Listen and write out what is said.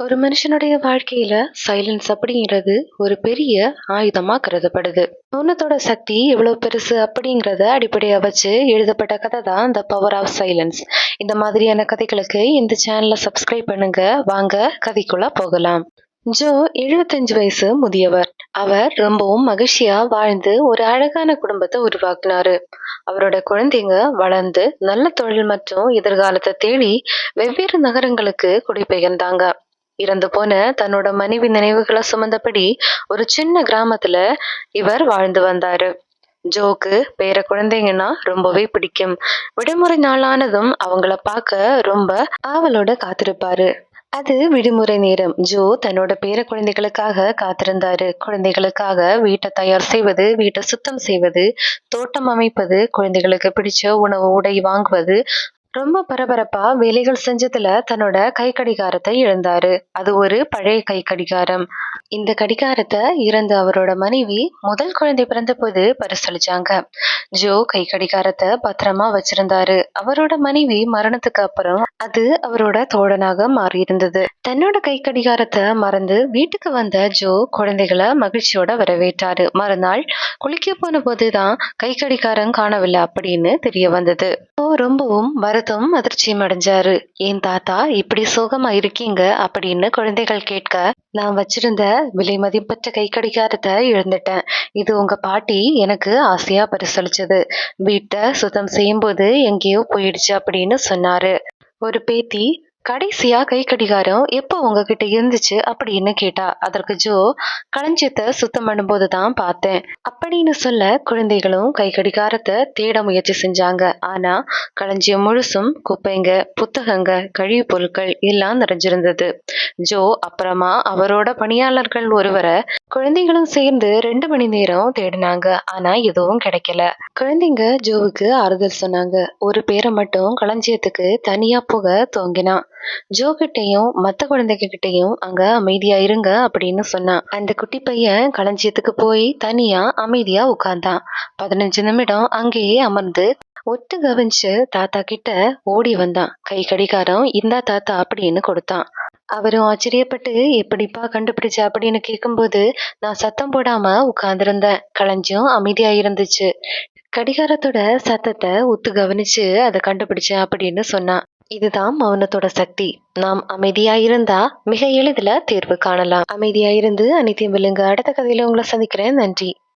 ஒரு மனுஷனுடைய வாழ்க்கையில சைலன்ஸ் அப்படிங்கிறது ஒரு பெரிய ஆயுதமா கருதப்படுது மௌனத்தோட சக்தி எவ்வளவு பெருசு அப்படிங்கிறத அடிப்படையா வச்சு எழுதப்பட்ட கதை தான் த பவர் ஆஃப் சைலன்ஸ் இந்த மாதிரியான கதைகளுக்கு இந்த சேனலை சப்ஸ்கிரைப் பண்ணுங்க. வாங்க கதைக்குள்ள போகலாம். ஜோ எழுபத்தஞ்சு வயசு முதியவர். அவர் ரொம்பவும் மகிழ்ச்சியா வாழ்ந்து ஒரு அழகான குடும்பத்தை உருவாக்குனாரு. அவரோட குழந்தைங்க வளர்ந்து நல்ல தொழில் மற்றும் எதிர்காலத்தை தேடி வெவ்வேறு நகரங்களுக்கு குடிபெயர்ந்தாங்க. இறந்து போன தன்னோட மனைவி நினைவுகளை சுமந்தபடி ஒரு சின்ன கிராமத்துல இவர் வாழ்ந்து வந்தாரு. ஜோக்கு பேர குழந்தைங்கன்னா ரொம்பவே பிடிக்கும். விடுமுறை நாளானதும் அவங்கள பார்க்க ரொம்ப ஆவலோட காத்திருப்பாரு. அது விடுமுறை நேரம். ஜோ தன்னோட பேர குழந்தைகளுக்காக காத்திருந்தாரு. குழந்தைகளுக்காக வீட்டை தயார் செய்வது வீட்டை சுத்தம் செய்வது தோட்டம் அமைப்பது குழந்தைகளுக்கு பிடிச்ச உணவு உடை வாங்குவது ரொம்ப பரபரப்பா வேலைகள் செஞ்சதுல தன்னோட கை கடிகாரத்தை இழந்தாரு. அது ஒரு பழைய கை கடிகாரம் இந்த கடிகாரத்தை இறந்த அவரோட மனைவி முதல் குழந்தை பிறந்த போது பரிசளிச்சாங்க. ஜோ கை கடிகாரத்தை பத்திரமா வச்சிருந்தாரு. அவரோட மனைவி மரணத்துக்கு அப்புறம் அது அவரோட தோழனாக மாறி இருந்தது தன்னோட கை கடிகாரத்தை மறந்து வீட்டுக்கு வந்த ஜோ குழந்தைகளை மகிழ்ச்சியோட வரவேற்றாரு. மறுநாள் குளிக்க போன போதுதான் கை கடிகாரம் காணவில்லை அப்படின்னு தெரிய வந்தது. ஜோ ரொம்பவும் வருத்தம் அதிர்ச்சியும் அடைஞ்சாரு ஏன் தாத்தா இப்படி சோகமா இருக்கீங்க? அப்படின்னு குழந்தைகள் கேட்க நான் வச்சிருந்த விலை மதிப்பற்ற கை கடிகாரத்தை இழந்துட்டேன். இது உங்க பாட்டி எனக்கு ஆசையா பரிசளிச்சது. வீட்டை சுத்தம் செய்யும்போது எங்கேயோ போயிடுச்சு அப்படின்னு சொன்னாரு. ஒரு பேத்தி கடைசியா கை கடிகாரம் எப்போ உங்ககிட்ட இருந்துச்சு அப்படின்னு கேட்டா அதற்கு ஜோ களஞ்சியத்தை சுத்தம் பண்ணும்போது தான் பார்த்தேன். அப்படின்னு சொல்ல குழந்தைகளும் கை கடிகாரத்தை தேட முயற்சி செஞ்சாங்க. ஆனா களஞ்சியம் முழுசும் குப்பைங்க புத்தகங்க கழிவுப் பொருட்கள் எல்லாம் நிறைஞ்சிருந்தது. ஜோ அப்புறமா அவரோட பணியாளர்கள் ஒருவரை குழந்தைகளும் சேர்ந்து ரெண்டு மணி நேரம் தேடினாங்க. ஆனா எதுவும் கிடைக்கல. குழந்தைங்க ஜோவுக்கு ஆறுதல் சொன்னாங்க. ஒரு பேரை மட்டும் களஞ்சியத்துக்கு தனியா போக தோங்கினான் ஜோ கிட்டையும் மத்த குழந்தைங்க கிட்டையும் அங்க அமைதியா இருங்க அப்படின்னு சொன்னான். அந்த குட்டி பையன் களஞ்சியத்துக்கு போய் தனியா அமைதியா உட்கார்ந்தான் பதினஞ்சு நிமிடம் அங்கேயே அமர்ந்து ஒட்டு கவனிச்சு தாத்தா கிட்ட ஓடி வந்தான். கை கடிகாரம் இந்தா தாத்தா அப்படின்னு கொடுத்தான். அவரும் ஆச்சரியப்பட்டு எப்படிப்பா கண்டுபிடிச்ச? அப்படின்னு கேட்கும்போது நான் சத்தம் போடாம உட்கார்ந்திருந்தேன். களைஞ்சும் அமைதியா இருந்துச்சு. கடிகாரத்தோட சத்தத்தை ஒத்து கவனிச்சு அதை கண்டுபிடிச்சேன் அப்படின்னு சொன்னான். இதுதான் மௌனத்தோட சக்தி. நாம் அமைதியா இருந்தா மிக எளிதில் தீர்வு காணலாம். அமைதியா இருந்து அனைத்தையும் விழுங்க அடுத்த கதையில உங்களை சந்திக்கிறேன். நன்றி.